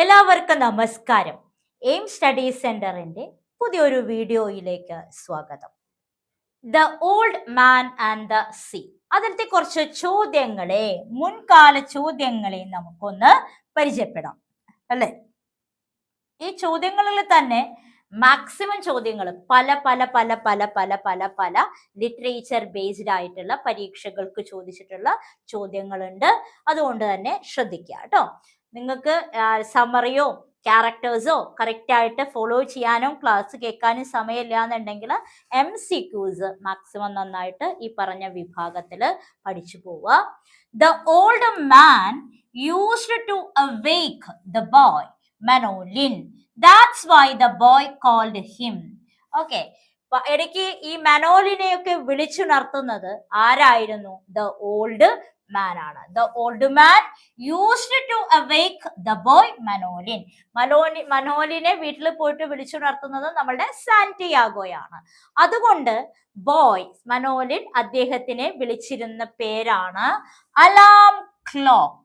എല്ലാവർക്കും നമസ്കാരം. Aim study സെന്ററിന്റെ പുതിയൊരു വീഡിയോയിലേക്ക് സ്വാഗതം. The old man and the sea. അതിലത്തെ കുറച്ച് ചോദ്യങ്ങളെ മുൻകാല ചോദ്യങ്ങളെ നമുക്കൊന്ന് പരിചയപ്പെടാം. അല്ലെ? ഈ ചോദ്യങ്ങളിൽ തന്നെ മാക്സിമം ചോദ്യങ്ങൾ പല പല പല പല പല പല പല ലിറ്ററേച്ചർ ബേസ്ഡ് ആയിട്ടുള്ള പരീക്ഷകൾക്ക് ചോദിച്ചിട്ടുള്ള ചോദ്യങ്ങളുണ്ട്. അതുകൊണ്ട് തന്നെ ശ്രദ്ധിക്കുക കേട്ടോ. നിങ്ങൾക്ക് സമറിയോ ക്യാരക്ടേഴ്സോ കറക്റ്റായിട്ട് ഫോളോ ചെയ്യാനോ ക്ലാസ് കേൾക്കാനും സമയമില്ല എന്നുണ്ടെങ്കിൽ എം സി ക്യൂസ് മാക്സിമം നന്നായിട്ട് ഈ പറഞ്ഞ വിഭാഗത്തിൽ പഠിച്ചു പോവുക. The old man used to awake the boy Manolin that's why the boy called him okay ഇടയ്ക്ക് ഈ മെനോലിനെയൊക്കെ വിളിച്ചുണർത്തുന്നത് ആരായിരുന്നു? ദ ഓൾഡ് മാൻ ആണ്. The old man used to awake the boy Manolin Manoli മനോലിനെ വീട്ടിൽ പോയിട്ട് വിളിച്ചുണർത്തുന്നത് നമ്മളുടെ സാന്റിയാഗോയാണ്. അതുകൊണ്ട് ബോയ് മനോലിൻ അദ്ദേഹത്തിനെ വിളിച്ചിരുന്ന പേരാണ് അലാം ക്ലോക്ക്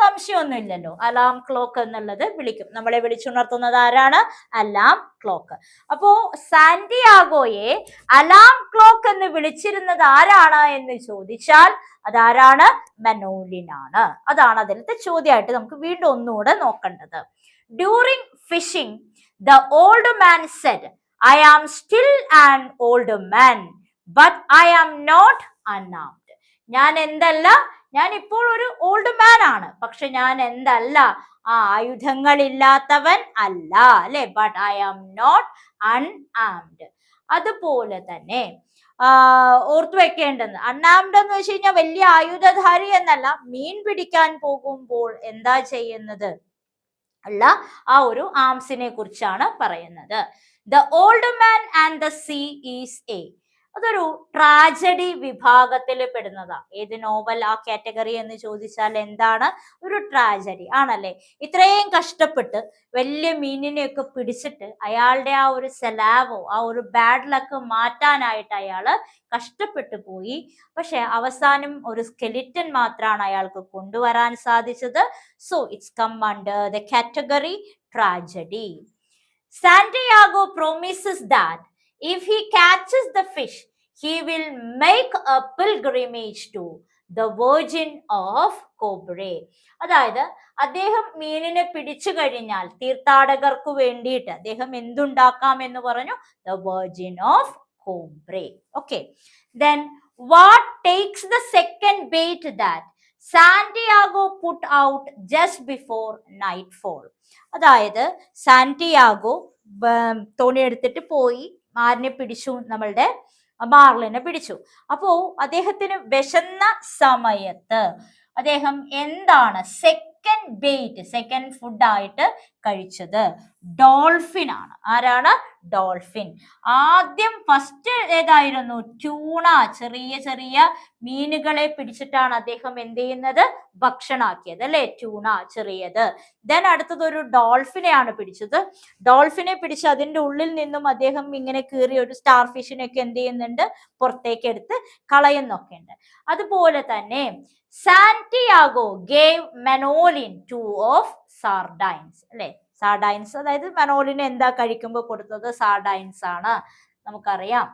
സംശയമൊന്നുമില്ലല്ലോ. അലാം ക്ലോക്ക് എന്നുള്ളത് വിളിക്കും. നമ്മളെ വിളിച്ചുണർത്തുന്നത് ആരാണ്? അലാം ക്ലോക്ക് അപ്പോ സാന്റിയാഗോയെ അലാം ക്ലോക്ക് എന്ന് വിളിച്ചിരുന്നത് ആരാണ് എന്ന് ചോദിച്ചാൽ അതാരാണ്? മനോലിനാണ് അതാണ് അതിലത്തെ ചോദ്യമായിട്ട് നമുക്ക് വീണ്ടും ഒന്നുകൂടെ നോക്കേണ്ടത്. During fishing the old man said I am still an old man but I am not unarmed ഞാൻ എന്തല്ല ഞാൻ ഇപ്പോൾ ഒരു ഓൾഡ് മാൻ ആണ്. പക്ഷെ ഞാൻ എന്തല്ല ആ ആയുധങ്ങളില്ലാത്തവൻ അല്ല അല്ലെ? But I am not unarmed അതുപോലെ തന്നെ ഓർത്തു വെക്കേണ്ടത്. അണ്ണാംഡ് എന്ന് വെച്ച് കഴിഞ്ഞാൽ വലിയ ആയുധധാരി എന്നല്ല മീൻ പിടിക്കാൻ പോകുമ്പോൾ എന്താ ചെയ്യുന്നത്? ഉള്ള ആ ഒരു ആംസിനെ കുറിച്ചാണ് പറയുന്നത്. The old man and the sea is a അതൊരു ട്രാജഡി വിഭാഗത്തിൽ പെടുന്നതാ. ഏത് നോവൽ ആ കാറ്റഗറി എന്ന് ചോദിച്ചാൽ എന്താണ്? ഒരു ട്രാജഡി ആണല്ലേ? ഇത്രയും കഷ്ടപ്പെട്ട് വലിയ മീനിനെയൊക്കെ പിടിച്ചിട്ട് അയാളുടെ ആ ഒരു സെലാവോ ആ ഒരു ബാഡ് ലക്ക് മാറ്റാനായിട്ട് അയാൾ കഷ്ടപ്പെട്ട് പോയി. പക്ഷെ അവസാനം ഒരു സ്കെലിറ്റൻ മാത്രമാണ് അയാൾക്ക് കൊണ്ടുവരാൻ സാധിച്ചത്. So it's come under the category tragedy Santiago promises that if he catches the fish, he will make a pilgrimage to the Virgin of Cobre. അതായത് അദ്ദേഹം മീനിനെ പിടിച്ചു കഴിഞ്ഞാൽ തീർത്ഥാടകർക്ക് വേണ്ടിയിട്ട് അദ്ദേഹം എന്തുണ്ടാക്കാം എന്ന് പറഞ്ഞു? The virgin of Cobre okay then what takes the second bait that Santiago put out just before night fall അതായത് സാന്റിയാഗോ തോണി എടുത്തിട്ട് പോയി. ആരിനെ പിടിച്ചു നമ്മളുടെ മാർലിനെ പിടിച്ചു. അപ്പോ അദ്ദേഹത്തിന് വിശന്ന സമയത്ത് അദ്ദേഹം എന്താണ് സെക്കൻഡ് ബെയ്റ്റ് സെക്കൻഡ് ഫുഡായിട്ട് കഴിച്ചത്. ഡോൾഫിൻ ആണ് ആരാണ്? ഡോൾഫിൻ. ആദ്യം ഫസ്റ്റ് ഏതായിരുന്നു? ട്യൂണ ചെറിയ ചെറിയ മീനുകളെ പിടിച്ചിട്ടാണ് അദ്ദേഹം എന്ത് ചെയ്യുന്നത്? ഭക്ഷണാക്കിയത് അല്ലെ? ട്യൂണ ചെറിയത്. ദെൻ അടുത്തത് ഒരു ഡോൾഫിനെയാണ് പിടിച്ചത്. ഡോൾഫിനെ പിടിച്ച് അതിന്റെ ഉള്ളിൽ നിന്നും അദ്ദേഹം ഇങ്ങനെ കീറി ഒരു സ്റ്റാർ ഫിഷിനെയൊക്കെ എന്ത് ചെയ്യുന്നുണ്ട്? പുറത്തേക്ക് എടുത്ത് കളയുന്നൊക്കെ ഉണ്ട്. അതുപോലെ തന്നെ Santiago gave Manolin two of sardines അല്ലെ? സാർഡൈൻസ് അതായത് മനോലിന് എന്താ കഴിക്കുമ്പോൾ കൊടുത്തത്? സാർഡൈൻസ് ആണ്. നമുക്കറിയാം.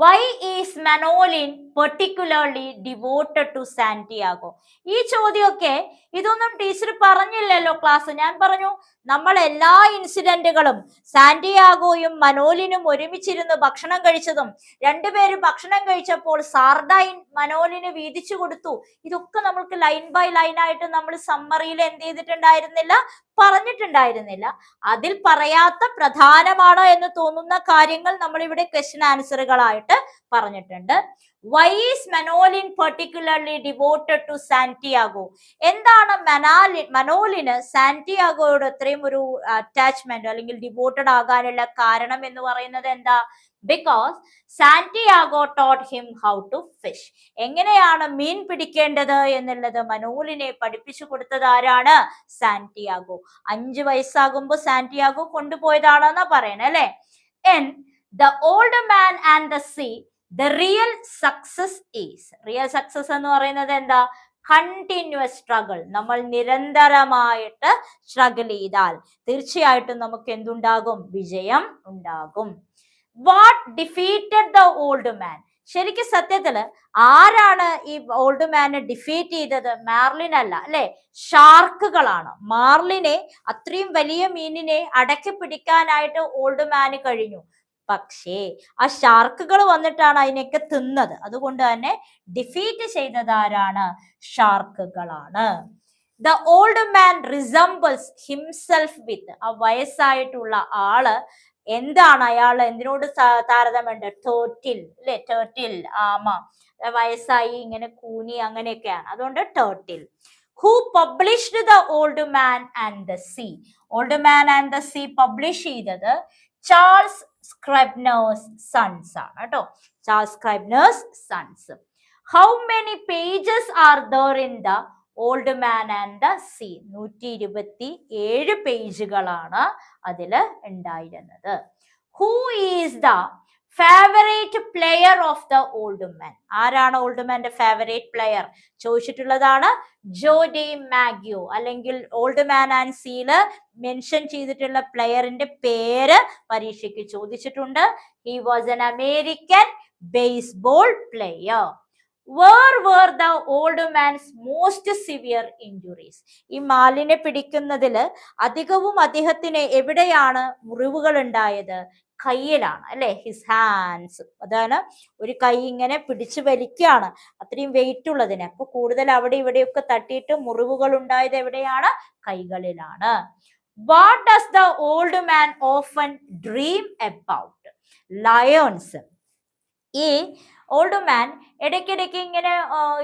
Why is Manolin particularly devoted to Santiago ഈ ചോദ്യമൊക്കെ ഇതൊന്നും ടീച്ചർ പറഞ്ഞില്ലല്ലോ ക്ലാസ് ഞാൻ പറഞ്ഞു നമ്മൾ എല്ലാ ഇൻസിഡന്റുകളും സാന്റിയാഗോയും മനോലിനും ഒരുമിച്ചിരുന്ന് ഭക്ഷണം കഴിച്ചതും രണ്ടുപേരും ഭക്ഷണം കഴിച്ചപ്പോൾ സാർഡൈൻ മനോലിന് വീതിച്ചു കൊടുത്തു. ഇതൊക്കെ നമ്മൾക്ക് ലൈൻ ബൈ ലൈൻ ആയിട്ട് നമ്മൾ സമ്മറിയിൽ എന്ത് ചെയ്തിട്ടുണ്ടായിരുന്നില്ല? പറഞ്ഞിട്ടുണ്ടായിരുന്നില്ല. അതിൽ പറയാത്ത പ്രധാനമാണ് എന്ന് തോന്നുന്ന കാര്യങ്ങൾ നമ്മൾ ഇവിടെ ക്വസ്റ്റ്യൻ ആൻസറുകളായിട്ട് പറഞ്ഞിട്ടുണ്ട്. Why is Manolin particularly devoted to Santiago എന്താണ് മനാലി മനോലിന് സാന്റിയാഗോയോട് ഇത്രയും ഒരു അറ്റാച്ച്മെന്റ് അല്ലെങ്കിൽ ഡിവോട്ടഡ് ആകാനുള്ള കാരണം എന്ന് പറയുന്നത് എന്താ? Because Santiago taught him how to fish എങ്ങനെയാണ് മീൻ പിടിക്കേണ്ടത് എന്നുള്ളത് മനോലിനെ പഠിപ്പിച്ചു കൊടുത്തത് ആരാണ്? സാന്റിയാഗോ അഞ്ചു വയസ്സാകുമ്പോൾ സാന്റിയാഗോ കൊണ്ടുപോയതാണെന്നാ പറയണേ അല്ലെ? In the old man and the sea the real success is real success എന്ന് പറയുന്നത് എന്താ? കണ്ടിന്യൂസ് സ്ട്രഗിൾ നമ്മൾ നിരന്തരമായിട്ട് സ്ട്രഗിൾ ചെയ്താൽ തീർച്ചയായിട്ടും നമുക്ക് എന്തുണ്ടാകും? വിജയം ഉണ്ടാകും. What defeated the old man ശരിക്കും സത്യത്തിൽ ആരാണ് ഈ ഓൾഡ് മാനെ ഡിഫീറ്റ് ചെയ്തത്? മാർലിൻ അല്ല അല്ലെ? ഷാർക്കുകളാണ് മാർലിനെ അത്രയും വലിയ മീനിനെ അടക്കി പിടിക്കാനായിട്ട് ഓൾഡ് മാന് കഴിഞ്ഞു. പക്ഷേ ആ ഷാർക്കുകൾ വന്നിട്ടാണ് അതിനെയൊക്കെ തിന്നത്. അതുകൊണ്ട് തന്നെ ഡിഫീറ്റ് ചെയ്തത് ആരാണ്? ഷാർക്കുകളാണ് the old man resembles himself with ആ വയസ്സായിട്ടുള്ള ആൾ എന്താണ്? അയാൾ എന്തിനോട് താരതമ്യമുണ്ട്? ടേർട്ടിൽ അല്ലെ ടേർട്ടിൽ ആമ. വയസ്സായി ഇങ്ങനെ കൂനി അങ്ങനെയൊക്കെയാണ്. അതുകൊണ്ട് turtle who published the old man and the sea old man and the sea publish ചെയ്തത് ചാൾസ് സ്ക്രൈബ്നേഴ്സ് സൺസ് ആണ് കേട്ടോ. Charles Scribner's Sons how many pages are there in the old man and the sea നൂറ്റി ഇരുപത്തി ഏഴ് പേജുകളാണ് അതിൽ ഉണ്ടായിരുന്നത്. Who is the favourite player of the old man ആരാണ് ഓൾഡ് മാന്റെ ഫേവറേറ്റ് പ്ലെയർ ചോദിച്ചിട്ടുള്ളതാണ് ജോഡി മാഗ്യോ. അല്ലെങ്കിൽ old man and sea mention ചെയ്തിട്ടുള്ള പ്ലെയറിന്റെ പേര് പരീക്ഷയ്ക്ക് ചോദിച്ചിട്ടുണ്ട്. He was an American baseball player where where the old man's most severe injuries ഈ മാലിനെ പിടിക്കുന്നതിൽ അധികവും അദ്ദേഹത്തിന് എവിടെയാണ് മുറിവുകൾ ഉണ്ടായത്? കയ്യിലാണ് അല്ലെ? ഹിസ് ഹാൻഡ്സ് അതാണ് ഒരു കൈ ഇങ്ങനെ പിടിച്ചു വലിക്കുകയാണ്. അത്രയും വെയിറ്റ് ഉള്ളതിന്. അപ്പൊ കൂടുതൽ അവിടെ ഇവിടെയൊക്കെ തട്ടിയിട്ട് മുറിവുകൾ ഉണ്ടായത് എവിടെയാണ്? കൈകളിലാണ്. What does the old man often dream about lions ഈ ഓൾഡ് മാൻ ഇടയ്ക്കിടയ്ക്ക് ഇങ്ങനെ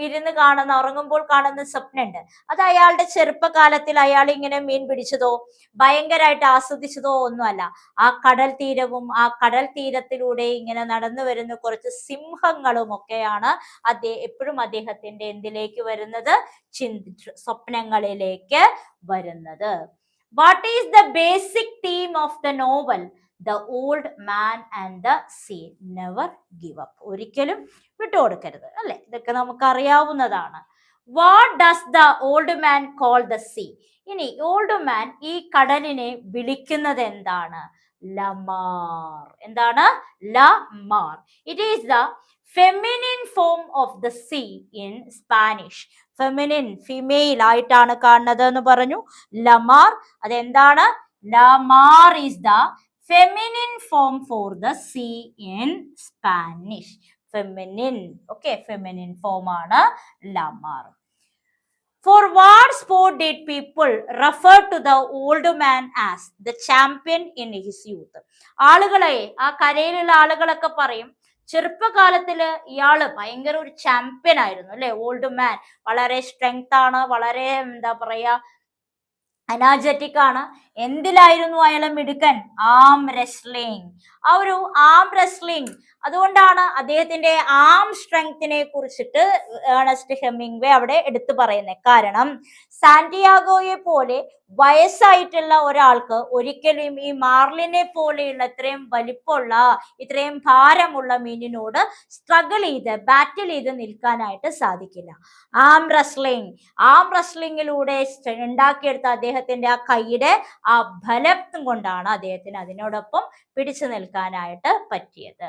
ഇരുന്ന് കാണുന്ന ഉറങ്ങുമ്പോൾ കാണുന്ന സ്വപ്നമുണ്ട്. അത് അയാളുടെ ചെറുപ്പകാലത്തിൽ അയാൾ ഇങ്ങനെ മീൻ പിടിച്ചതോ ഭയങ്കരമായിട്ട് ആസ്വദിച്ചതോ ഒന്നുമല്ല. ആ കടൽ തീരവും ആ കടൽ തീരത്തിലൂടെ ഇങ്ങനെ നടന്നു വരുന്ന കുറച്ച് സിംഹങ്ങളും ഒക്കെയാണ് അദ്ദേഹം എപ്പോഴും അദ്ദേഹത്തിന്റെ എന്തിലേക്ക് വരുന്നത്? ചിന്തി സ്വപ്നങ്ങളിലേക്ക് വരുന്നത്. What is the basic theme of the novel the old man and the sea never give up ഒരിക്കലും വിട്ടുകൊടുക്കരുത് അല്ലെ? ഇതൊക്കെ നമുക്ക് അറിയാവുന്നതാണ് what does the old man call the sea ഇനി ഓൾഡ് മാൻ ഈ കടലിനെ വിളിക്കുന്നത് എന്താണ്? ലമാർ എന്താണ്? La Mar it is the feminine form of the sea in Spanish feminine female ആയിട്ടാണ് കാണുന്നത് എന്ന് പറഞ്ഞു. ലമാർ അതെന്താണ്? La Mar is the feminine form for the sea in Spanish feminine okay feminine form ആണ് La Mar for what sport did people refer to the old man as the champion in his youth ആളുകളെ ആ കരയിലുള്ള ആളുകളൊക്കെ പറയും ചെറുപ്പകാലത്തിൽ ഇയാൾ ഭയങ്കര ഒരു champion ആയിരുന്നു അല്ലെ ഓൾഡ് മാൻ വളരെ സ്ട്രെങ്ത് ആണ് വളരെ എന്താ പറയാ എനർജറ്റിക് ആണ്. എന്തിലായിരുന്നു അയാളെ മിടുക്കൻ? ആം റെസ്ലിംഗ് ആ ഒരു ആം റെസ്ലിംഗ് അതുകൊണ്ടാണ് അദ്ദേഹത്തിന്റെ ആം സ്ട്രെങ്തിനെ കുറിച്ചിട്ട് ഏണസ്റ്റ് ഹെമിംഗ്വേ അവിടെ എടുത്തു പറയുന്നത് കാരണം സാന്റിയാഗോയെ പോലെ വയസ്സായിട്ടുള്ള ഒരാൾക്ക് ഒരിക്കലും ഈ മാർലിനെ പോലെയുള്ള ഇത്രയും വലിപ്പമുള്ള ഇത്രയും ഭാരമുള്ള മീനിനോട് സ്ട്രഗിൾ ചെയ്ത് ബാറ്റിൽ ചെയ്ത് നിൽക്കാനായിട്ട് സാധിക്കില്ല. ആം റെസ്ലിംഗ് ആം റെസ്ലിംഗിലൂടെ ഉണ്ടാക്കിയെടുത്ത അദ്ദേഹത്തിന്റെ ആ കൈയുടെ ആ ബലം കൊണ്ടാണ് അദ്ദേഹത്തിന് അതിനോടൊപ്പം പിടിച്ചു നിൽക്കാനായിട്ട് പറ്റിയത്.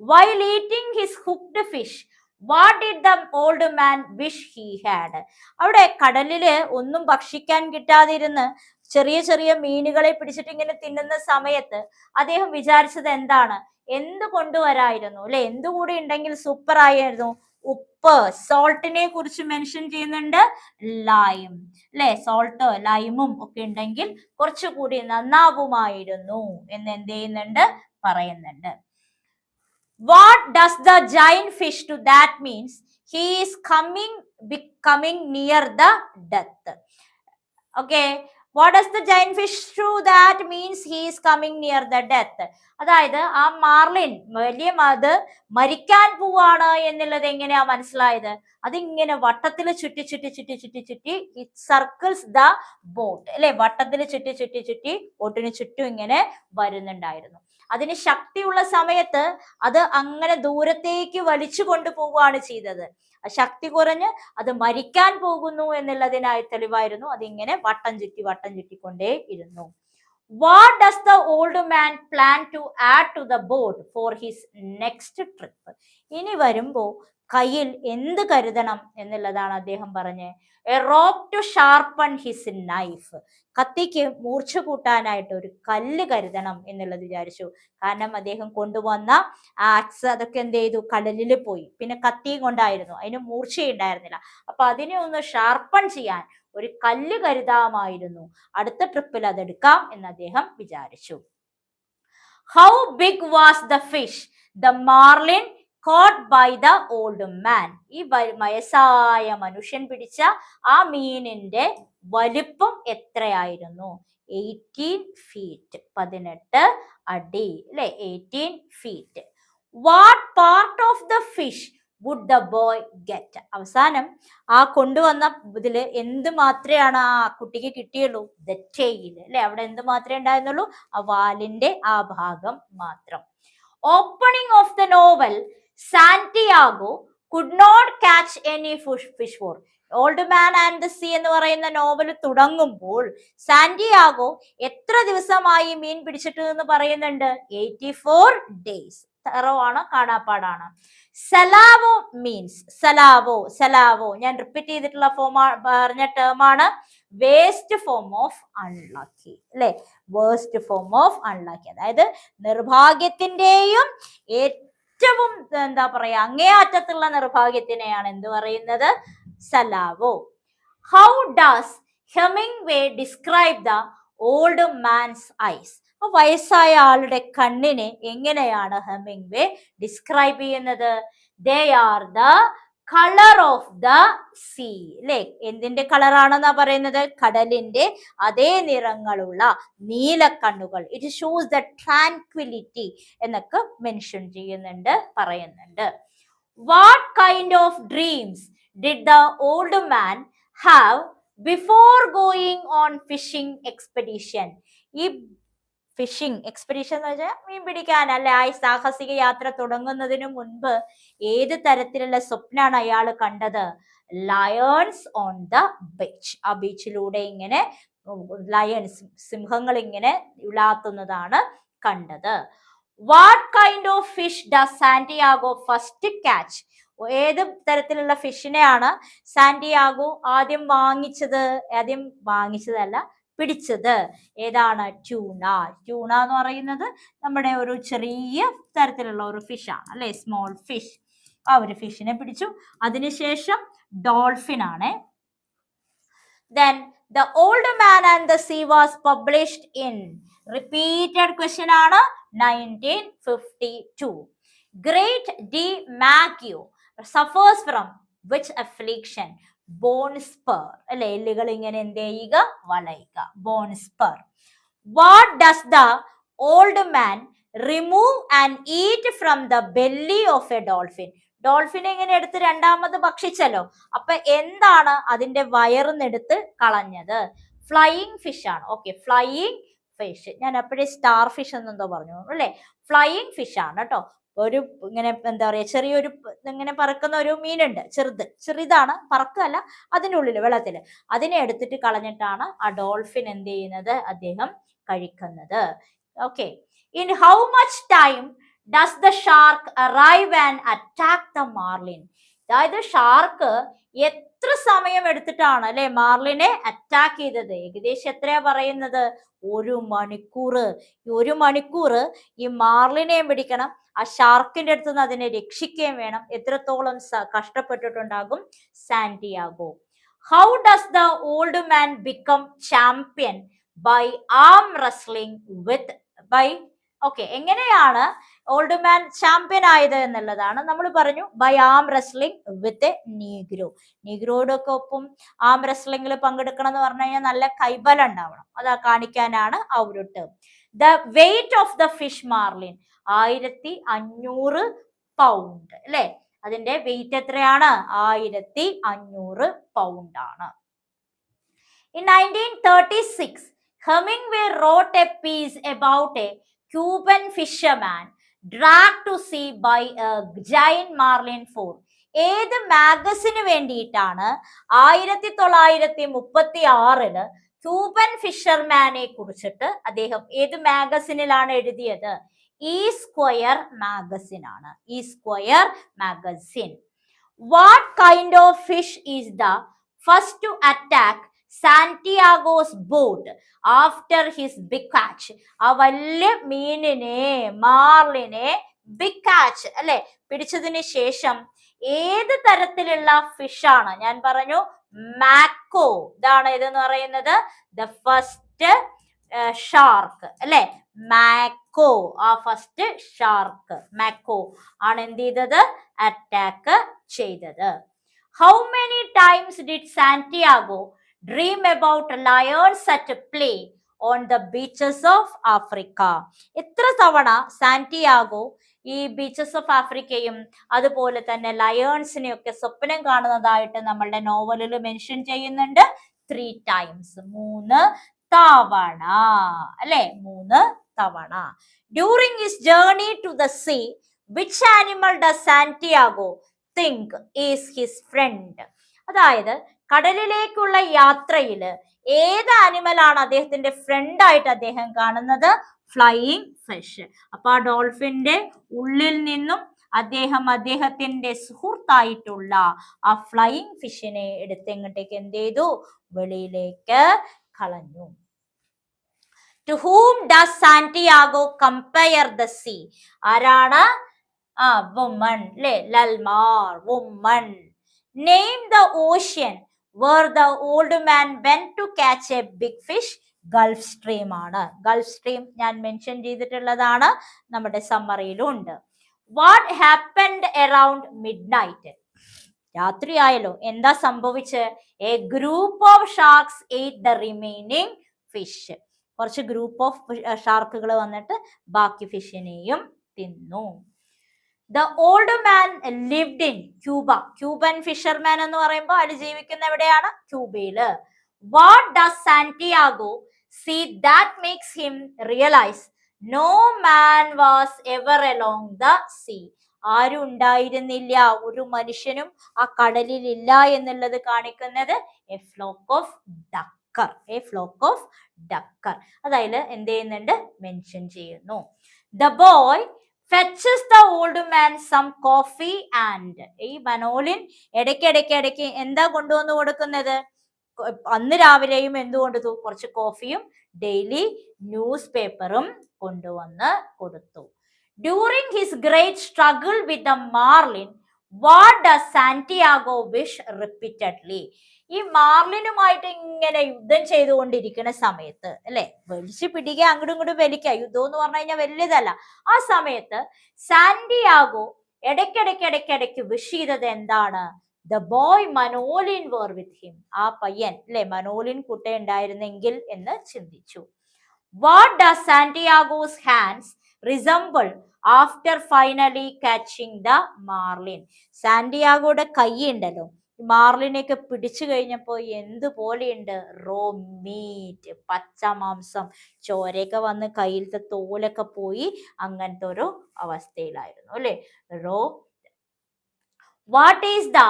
While eating his hooked fish what did the old man wish he had അവിടെ കടലിൽ ഒന്നും ഭക്ഷിക്കാൻ കിട്ടാതിരുന്ന് ചെറിയ ചെറിയ മീനുകളെ പിടിച്ചിട്ട് ഇങ്ങനെ തിന്നുന്ന സമയത്ത് അദ്ദേഹം വിചാരിച്ചത് എന്താണ്? എന്ത് കൊണ്ടുവരായിരുന്നു? അല്ലെ എന്തുകൂടി ഉണ്ടെങ്കിൽ സൂപ്പർ ആയിരുന്നു? ഉപ്പ്. സോൾട്ടിനെ കുറിച്ച് മെൻഷൻ ചെയ്യുന്നുണ്ട്. ലൈം അല്ലെ സോൾട്ട് ലൈമും ഒക്കെ ഉണ്ടെങ്കിൽ കുറച്ചുകൂടി നന്നാവുമായിരുന്നു എന്ന് എന്ത് ചെയ്യുന്നുണ്ട്? പറയുന്നുണ്ട്. What does the giant fish to that means he is coming coming near the death okay what does the giant fish through that means he is coming near the death അതായത് ആ Marlin വലിയ അത് മരിക്കാൻ പോവാണ് എന്നുള്ളത് എങ്ങനെയാ മനസ്സിലായത്? അതിങ്ങനെ വട്ടത്തിൽ ചുറ്റി ചുറ്റി ചുറ്റി ചുറ്റി ചുറ്റി ഇറ്റ് സർക്കിൾസ് ദ ബോട്ട് അല്ലെ? വട്ടത്തിൽ ചുറ്റി ചുറ്റി ചുറ്റി ബോട്ടിന് ചുറ്റും ഇങ്ങനെ വരുന്നുണ്ടായിരുന്നു. അതിന് ശക്തിയുള്ള സമയത്ത് അത് അങ്ങനെ ദൂരത്തേക്ക് വലിച്ചു കൊണ്ടുപോവുകയാണ് ചെയ്തത്. ശക്തി കുറഞ്ഞ് അത് മരിക്കാൻ പോകുന്നു എന്നുള്ളതിനായി തെളിവായിരുന്നു. അതിങ്ങനെ വട്ടം ചുറ്റി വട്ടം ചുറ്റിക്കൊണ്ടേ ഇരുന്നു. What does the old man plan to add to the boat for his next trip ഇനി വരുമ്പോ കയ്യിൽ എന്ത് കരുതണം എന്നുള്ളതാണ് അദ്ദേഹം പറഞ്ഞത് a rope to sharpen his knife കത്തിക്ക് മൂർച്ച കൂട്ടാനായിട്ട് ഒരു കല്ല് കരുതണം എന്നുള്ളത് വിചാരിച്ചു. കാരണം അദ്ദേഹം കൊണ്ടുവന്ന ആക്സ് അതൊക്കെ എന്ത് ചെയ്തു? കടലിൽ പോയി. പിന്നെ കത്തിയും കൊണ്ടായിരുന്നു. അതിന് മൂർച്ചയുണ്ടായിരുന്നില്ല അപ്പൊ അതിനെ ഒന്ന് ഷാർപ്പൺ ചെയ്യാൻ ഒരു കല്ല് കരുതാമായിരുന്നു. അടുത്ത ട്രിപ്പിൽ അതെടുക്കാം എന്ന് അദ്ദേഹം വിചാരിച്ചു. How big was the fish the marlin caught by the old man ഈ വയസ്സായ മനുഷ്യൻ പിടിച്ച ആ മീനിന്റെ വലിപ്പം എത്രയായിരുന്നു? എയ്റ്റീൻ ഫീറ്റ് പതിനെട്ട് അടി. അല്ലെ? Eighteen feet what part of the fish would the boy get അവസാനം ആ കൊണ്ടുവന്ന ഇതിൽ എന്ത് മാത്രമാണ് ആ കുട്ടിക്ക് കിട്ടിയുള്ളൂ? ദ ടെയിൽ അല്ലെ? അവിടെ എന്ത് മാത്രമേ ഉണ്ടായിരുന്നുള്ളൂ? ആ വാലിന്റെ ആ ഭാഗം മാത്രം. Opening of the novel Santiago could not catch any fish fish for old man and the sea എന്ന് പറയുന്ന നോവൽ തുടങ്ങുമ്പോൾ സാന്റിയാഗോ എത്ര ദിവസമായി മീൻ പിടിച്ചിട്ട് എന്ന് പറയുന്നുണ്ട്? എയ്റ്റി ഫോർ ഡേയ്സ് ാണ് കാണാപ്പാടാണ്. സലാവോ മീൻസ് സലാവോ സലാവോ. ഞാൻ റിപ്പീറ്റ് ചെയ്തിട്ടുള്ള ഫോം പറഞ്ഞ ടേമാണ് വേസ്റ്റ് ഫോം ഓഫ് അൺലക്കി അല്ലെ? വേസ്റ്റ് ഫോം ഓഫ് അൺലക്കി അതായത് നിർഭാഗ്യത്തിന്റെയും എന്താ പറയാ അങ്ങേയറ്റത്തുള്ള നിർഭാഗ്യത്തിനെയാണ് എന്ത് പറയുന്നത്? സലാവോ. How does Hemingway describe the old man's eyes വയസ്സായ ആളുടെ കണ്ണിനെ എങ്ങനെയാണ് ഹെമിങ് വേ ഡിസ്ക്രൈബ് ചെയ്യുന്നത്? They are the colour of the sea അല്ലെ എന്തിന്റെ കളറാണെന്നാ പറയുന്നത്? കടലിന്റെ അതേ നിറങ്ങളുള്ള നീലക്കണ്ണുകൾ ഇറ്റ് ഷോസ് ദ ട്രാൻക്വിലിറ്റി എന്നൊക്കെ മെൻഷൻ ചെയ്യുന്നുണ്ട് പറയുന്നുണ്ട്. What kind of dreams did the old man have before going on fishing expedition ഈ ഫിഷിംഗ് എക്സ്പെഡീഷൻ എന്ന് വെച്ചാൽ മീൻ പിടിക്കാൻ അല്ലെ ആ സാഹസിക യാത്ര തുടങ്ങുന്നതിന് മുൻപ് ഏത് തരത്തിലുള്ള സ്വപ്നാണ് അയാൾ കണ്ടത്? ലയൺസ് ഓൺ ദ ബീച്ച് ആ ബീച്ചിലൂടെ ഇങ്ങനെ ലയൺസ് സിംഹങ്ങൾ ഇങ്ങനെ ഉലാത്തുന്നതാണ് കണ്ടത്. What kind of fish did Santiago first catch ഏത് തരത്തിലുള്ള ഫിഷിനെയാണ് സാന്റിയാഗോ ആദ്യം വാങ്ങിച്ചത്? ആദ്യം വാങ്ങിച്ചതല്ല പിടിച്ചത്. ഏതാണ്? ട്യൂണ ട്യൂണ എന്ന് പറയുന്നത് നമ്മുടെ ഒരു ചെറിയ തരത്തിലുള്ള ഒരു ഫിഷാണ് അല്ലെ? സ്മോൾ ഫിഷ് ആ ഒരു ഫിഷിനെ പിടിച്ചു. അതിനുശേഷം ഡോൾഫിൻ ആണ്. Then the old man and the sea was published in repeated question ആണ് nineteen fifty two great DiMaggio suffers from which affliction bone spur അല്ലെ? എല്ലുകൾ ഇങ്ങനെ എന്ത് ചെയ്യുക? വളയുക. Bone spur what does the old man remove and eat from the belly of a dolphin ഡോൾഫിനെ ഇങ്ങനെ എടുത്ത് രണ്ടാമത് ഭക്ഷിച്ചല്ലോ? അപ്പൊ എന്താണ് അതിന്റെ വയറുന്നെടുത്ത് കളഞ്ഞത്? ഫ്ലൈയിങ് ഫിഷ് ആണ്. ഓക്കെ ഫ്ലൈയിങ് ഫിഷ് ഞാൻ അപ്പോഴേ സ്റ്റാർ ഫിഷ് എന്നെന്തോ പറഞ്ഞു. അല്ലേ? ഫ്ലൈയിങ് ഫിഷ് ആണ് കേട്ടോ. ഒരു ഇങ്ങനെ എന്താ പറയാ ചെറിയൊരു ഇങ്ങനെ പറക്കുന്ന ഒരു മീനുണ്ട് ചെറുത്. ചെറുതാണ് പറക്കല്ല അതിനുള്ളിൽ വെള്ളത്തിൽ അതിനെ എടുത്തിട്ട് കളഞ്ഞിട്ടാണ് ആ ഡോൾഫിൻ എന്ത് ചെയ്യുന്നത്? അദ്ദേഹം കഴിക്കുന്നത്. Okay. In how much time does the shark arrive and attack the marlin? അതായത് ഷാർക്ക് എത്ര സമയം എടുത്തിട്ടാണ് അല്ലെ മാർലിനെ അറ്റാക്ക് ചെയ്തത്? ഏകദേശം എത്രയാ പറയുന്നത്? ഒരു മണിക്കൂർ. ഒരു മണിക്കൂർ ഈ മാർലിനെയും പിടിക്കണം. ആ ഷാർക്കിന്റെ അടുത്ത് നിന്ന് അതിനെ രക്ഷിക്കുകയും വേണം. എത്രത്തോളം കഷ്ടപ്പെട്ടിട്ടുണ്ടാകും? Santiago. How does the old man become champion by arm wrestling with by okay എങ്ങനെയാണ് ഓൾഡ് മാൻ ചാമ്പ്യൻ ആയത് എന്നുള്ളതാണ്. നമ്മൾ പറഞ്ഞു by arm wrestling with Negro നീഗ്രോടൊക്കെ ഒപ്പം ആം റെസ്ലിംഗിൽ പങ്കെടുക്കണം എന്ന് പറഞ്ഞു കഴിഞ്ഞാൽ നല്ല കൈബലം ഉണ്ടാവണം. അത് കാണിക്കാനാണ് ആ the weight of the fish marlin ആയിരത്തി അഞ്ഞൂറ് പൗണ്ട് അല്ലെ? അതിന്റെ വെയിറ്റ് എത്രയാണ്? ആയിരത്തി അഞ്ഞൂറ് പൗണ്ട് ആണ്. In nineteen thirty six Hemingway wrote a piece about a Cuban fisherman dragged to sea by a marlin for ഏത് മാഗസിന് വേണ്ടിയിട്ടാണ് ആയിരത്തി തൊള്ളായിരത്തി മുപ്പത്തി ആറിൽ ക്യൂബൻ ഫിഷർമാനെ കുറിച്ചിട്ട് അദ്ദേഹം ഏത് മാഗസിനിലാണ് എഴുതിയത്? ഈ സ്ക്വയർ മാഗസിൻ ആണ്. ഈ Esquire magazine what kind of fish is the first to attack Santiago's boat after his big catch ആ വലിയ മീനിനെ മാർലിനെ ബിഗ് കാച്ച് അല്ലെ? പിടിച്ചതിന് ശേഷം ഏത് തരത്തിലുള്ള ഫിഷാണ് ഞാൻ പറഞ്ഞു മാക്കോ. ഇതാണ് ഇതെന്ന് പറയുന്നത്? ദ ഫസ്റ്റ് ഷാർക്ക് അല്ലെ? മാക്കോ. ആ ഫസ്റ്റ് ഷാർക്ക് മാക്കോ ആണ് എന്ത് ചെയ്തത്? അറ്റാക്ക് ചെയ്തത്. How many times did Santiago dream about lions at play on the beaches of Africa എത്ര തവണ സാന്റിയാഗോ ഈ ബീച്ചസ് ഓഫ് ആഫ്രിക്കയും അതുപോലെ തന്നെ ലയേൺസിനെയൊക്കെ സ്വപ്നം കാണുന്നതായിട്ട് നമ്മളുടെ നോവലിൽ മെൻഷൻ ചെയ്യുന്നുണ്ട്. ത്രീ ടൈംസ് മൂന്ന് തവണ. അല്ലെ? മൂന്ന് തവണ. During his journey to the sea which animal did Santiago think is his friend അതായത് കടലിലേക്കുള്ള യാത്രയിൽ ഏത് ആനിമലാണ് അദ്ദേഹത്തിന്റെ ഫ്രണ്ട് ആയിട്ട് അദ്ദേഹം കാണുന്നത്? ഫ്ലൈയിങ് ഫിഷ് അപ്പൊ ആ ഡോൾഫിന്റെ ഉള്ളിൽ നിന്നും അദ്ദേഹം അദ്ദേഹത്തിന്റെ സുഹൃത്തായിട്ടുള്ള ആ ഫ്ലൈയിങ് ഫിഷിനെ എടുത്ത് എങ്ങോട്ടേക്ക് എന്ത് ചെയ്തു? വെളിയിലേക്ക് കളഞ്ഞു. To whom does Santiago compare the sea ആരാണ്? ആ വുമൺ അല്ലെ La Mar woman name the ocean where the old man went to catch a big fish Gulf Stream ആണ്. ഗൾഫ് സ്ട്രീം ഞാൻ മെൻഷൻ ചെയ്തിട്ടുള്ളതാണ്. നമ്മുടെ സമ്മറിയിലും ഉണ്ട്. What happened around midnight രാത്രിയായല്ലോ എന്താ സംഭവിച്ച്? A group of sharks ate the remaining fish കുറച്ച് ഗ്രൂപ്പ് ഓഫ് ഷാർക്കുകൾ വന്നിട്ട് ബാക്കി ഫിഷിനെയും തിന്നു. The old man lived in Cuba Cuban fisherman എന്ന് പറയുമ്പോൾ അതിൽ ജീവിക്കുന്ന എവിടെയാണ്? ക്യൂബയിൽ. What does Santiago see that makes him realise no man was ever along the sea ആരും ഉണ്ടായിരുന്നില്ല. ഒരു മനുഷ്യനും ആ കടലിൽ ഇല്ല എന്നുള്ളത് കാണിക്കുന്നത് a flock of ducks a flock of ducks അതായത് എന്ത് ചെയ്യുന്നുണ്ട്? മെൻഷൻ ചെയ്യുന്നു. The boy fetches the old man some coffee and ഈ വനോലിൻ ഇടയ്ക്കിടയ്ക്ക് ഇടയ്ക്ക് എന്താ കൊണ്ടുവന്ന് കൊടുക്കുന്നത്? അന്ന് രാവിലെയും എന്ത് കൊണ്ടുവന്നു? കുറച്ച് കോഫിയും ഡെയിലി ന്യൂസ് പേപ്പറും കൊണ്ടുവന്ന് കൊടുത്തു. During his great struggle with the marlin what does Santiago wish repeatedly ഈ മാർലിനുമായിട്ട് ഇങ്ങനെ യുദ്ധം ചെയ്തുകൊണ്ടിരിക്കുന്ന സമയത്ത് അല്ലെ? വലിച്ചു പിടിക്കുക അങ്ങോട്ടും ഇങ്ങോട്ടും വലിക്കുക. യുദ്ധം എന്ന് പറഞ്ഞു കഴിഞ്ഞാൽ വലിയതല്ല ആ സമയത്ത് സാന്റിയാഗോ ഇടയ്ക്കിടയ്ക്ക് ഇടയ്ക്കിടയ്ക്ക് വിഷ് ചെയ്തത് എന്താണ്? The boy Manolin were with him ആ പയ്യൻ അല്ലെ? മനോലിൻ കുട്ട ഉണ്ടായിരുന്നെങ്കിൽ എന്ന് ചിന്തിച്ചു. What does Santiago's hands resemble after finally catching the marlin സാന്റിയാഗോയുടെ കൈ ഉണ്ടല്ലോ മാർലിനെയൊക്കെ പിടിച്ചു കഴിഞ്ഞപ്പോൾ എന്തുപോലെയുണ്ട്? റോ മീറ്റ് പച്ച മാംസം ചോരയൊക്കെ വന്ന് കയ്യിലത്തെ തോലൊക്കെ പോയി അങ്ങനത്തെ ഒരു അവസ്ഥയിലായിരുന്നു അല്ലേ? Raw what is the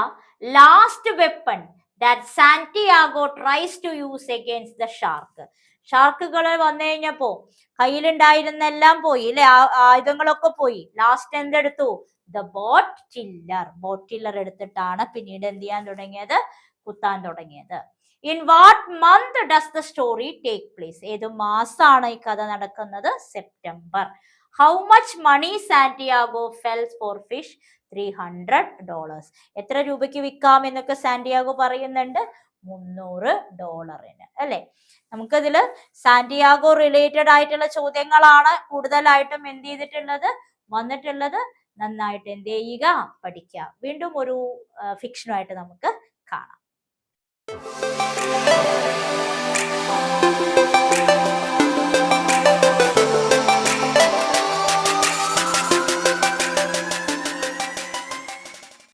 last weapon that Santiago tries to use against the shark ഷാർക്കുകൾ വന്നു കഴിഞ്ഞപ്പോ കയ്യിലുണ്ടായിരുന്നെല്ലാം പോയി അല്ലെ ആയുധങ്ങളൊക്കെ പോയി. Last എന്തെടുത്തു? The boat tiller boat tiller എടുത്തിട്ടാണ് പിന്നീട് എന്ത് ചെയ്യാൻ തുടങ്ങിയത്? കുത്താൻ തുടങ്ങിയത്. In what month does the story take place ഏത് മാസമാണ് ഈ കഥ നടക്കുന്നത്? September how much money Santiago sells for fish three hundred dollars എത്ര രൂപയ്ക്ക് വിൽക്കാം എന്നൊക്കെ സാന്റിയാഗോ പറയുന്നുണ്ട്. മുന്നൂറ് ഡോളറിന് അല്ലെ? നമുക്കിതിൽ സാന്റിയാഗോ റിലേറ്റഡ് ആയിട്ടുള്ള ചോദ്യങ്ങളാണ് കൂടുതലായിട്ടും എന്ത് ചെയ്തിട്ടുള്ളത്? വന്നിട്ടുള്ളത്. നന്നായിട്ട് എന്ത് ചെയ്യുക? പഠിക്കുക. വീണ്ടും ഒരു ഫിക്ഷനുമായിട്ട് നമുക്ക് കാണാം.